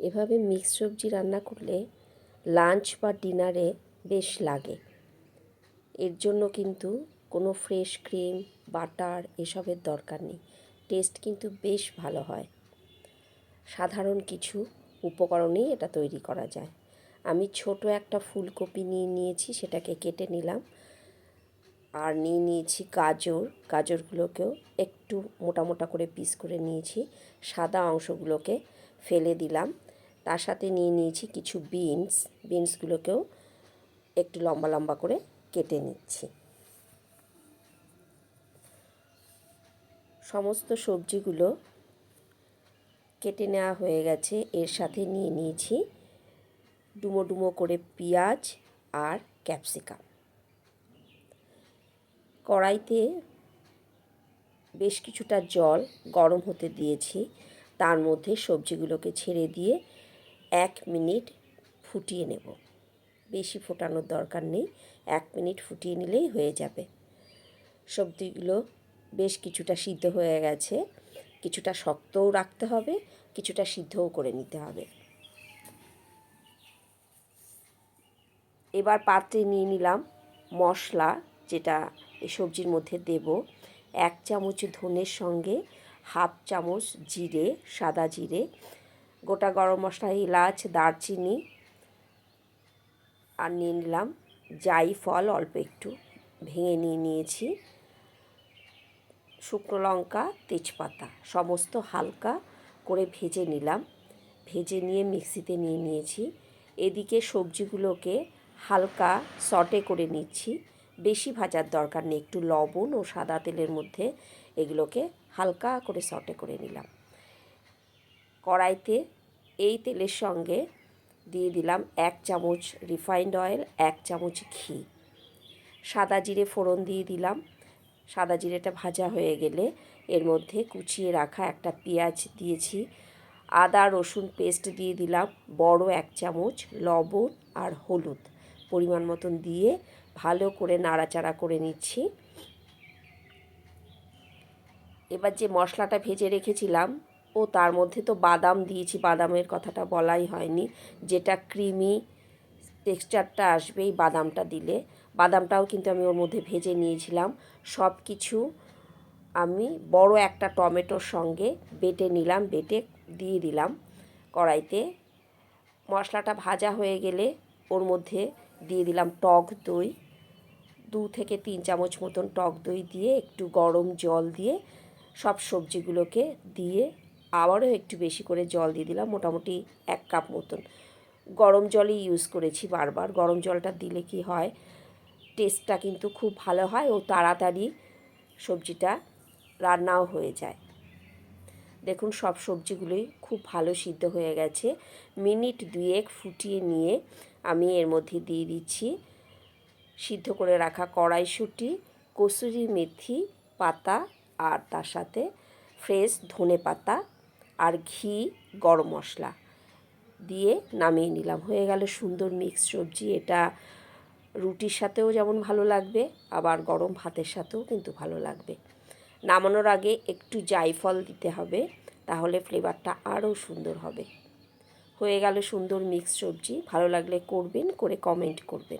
এভাবে মিক্স সবজি রান্না করলে লাঞ্চ বা ডিনারে বেশ লাগে। এর জন্য কিন্তু কোনো ফ্রেশ ক্রিম বাটার এসবের দরকার নেই। টেস্ট কিন্তু বেশ ভালো হয়। সাধারণ কিছু উপকরণেই এটা তৈরি করা যায়। আমি ছোট একটা ফুলকপি নিয়ে নিয়েছি, সেটাকে কেটে নিলাম। আর নিয়ে নিয়েছি গাজর। গাজরগুলোকেও একটু মোটা মোটা করে পিস করে নিয়েছি। সাদা অংশগুলোকে ফেলে দিলাম। তার সাথে নিয়ে নিয়েছি কিছু বিনস। বিনসগুলোকেও একটু লম্বা লম্বা করে কেটে নিচ্ছি। সমস্ত সবজিগুলো কেটে নেওয়া হয়ে গেছে। এর সাথে নিয়ে নিয়েছি ডুমো ডুমো করে পেঁয়াজ আর ক্যাপসিকাম। কড়াইতে বেশ কিছুটা জল গরম হতে দিয়েছি। তার মধ্যে সবজিগুলোকে ছেড়ে দিয়ে এক মিনিট ফুটিয়ে নেব। বেশি ফোটানোর দরকার নেই, এক মিনিট ফুটিয়ে নিলেই হয়ে যাবে। সবজিগুলো বেশ কিছুটা সিদ্ধ হয়ে গেছে, কিছুটা শক্তও রাখতে হবে, কিছুটা সিদ্ধও করে নিতে হবে। এবার পাত্রে নিয়ে নিলাম মশলা, যেটা এই সবজির মধ্যে দেব। এক চামচ ধনের সঙ্গে হাফ চামচ জিরে, সাদা জিরে গোটা গরম মশলা, এলাচ, দারচিনি আর নিয়ে নিলাম। জাই ফল, অল্প একটু ভেঙে নিয়ে নিয়েছি। শুকনো লঙ্কা, তেজপাতা, সমস্ত হালকা করে ভেজে নিলাম। ভেজে নিয়ে মিক্সিতে নিয়ে নিয়েছি। এদিকে সবজিগুলোকে হালকা সটে করে নিচ্ছি। বেশি ভাজার দরকার নেই, একটু লবণ ও সাদা তেলের মধ্যে এগুলোকে হালকা করে সটে করে নিলাম। কড়াইতে এই তেলের সঙ্গে দিয়ে দিলাম এক চামচ রিফাইন্ড অয়েল, এক চামচ ঘি। সাদা জিরে ফোড়ন দিয়ে দিলাম। সাদা জিরেটা ভাজা হয়ে গেলে এর মধ্যে কুচিয়ে রাখা একটা পেঁয়াজ দিয়েছি। আদা, রসুন পেস্ট দিয়ে দিলাম, বড় এক চামচ লবণ আর হলুদ পরিমাণ মতন দিয়ে ভালো করে নাড়াচাড়া করে নিচ্ছি। এবার যে মশলাটা ভেজে রেখেছিলাম ও তার মধ্যে তো বাদাম দিয়েছি, বাদামের কথাটা বলাই হয়নি। যেটা ক্রিমি টেক্সচারটা আসবে এই বাদামটা দিলে। বাদামটাও কিন্তু আমি ওর মধ্যে ভেজে নিয়েছিলাম। সব কিছু আমি বড় একটা টমেটোর সঙ্গে বেটে নিলাম, বেটে দিয়ে দিলাম কড়াইতে। মশলাটা ভাজা হয়ে গেলে ওর মধ্যে দিয়ে দিলাম টক দই। দু থেকে তিন চামচ মতন টক দই দিয়ে একটু গরম জল দিয়ে সব সবজিগুলোকে দিয়ে আবারও একটু বেশি করে জল দিয়ে দিলাম, মোটামুটি এক কাপ মতন। গরম জলই ইউজ করেছি বারবার। গরম জলটা দিলে কি হয় টেস্টটা কিন্তু খুব ভালো হয় ও তাড়াতাড়ি সবজিটা রান্নাও হয়ে যায়। দেখুন, সব সবজিগুলোই খুব ভালো সিদ্ধ হয়ে গেছে। মিনিট দুয়েক ফুটিয়ে নিয়ে আমি এর মধ্যে দিয়ে দিচ্ছি। সিদ্ধ করে রাখা কড়াইশুঁটি, কসুরি মেথি পাতা আর তার সাথে ফ্রেশ ধনে পাতা আর ঘি, গরম মশলা দিয়ে নামিয়ে নিলাম। হয়ে গেল সুন্দর মিক্স সবজি। এটা রুটির সাথেও যেমন ভালো লাগবে, আবার গরম ভাতের সাথেও কিন্তু ভালো লাগবে। নামানোর আগে একটু জায়ফল দিতে হবে, তাহলে ফ্লেভারটা আরও সুন্দর হবে। হয়ে গেল সুন্দর মিক্স সবজি। ভালো লাগলে করবেন, করে কমেন্ট করবেন।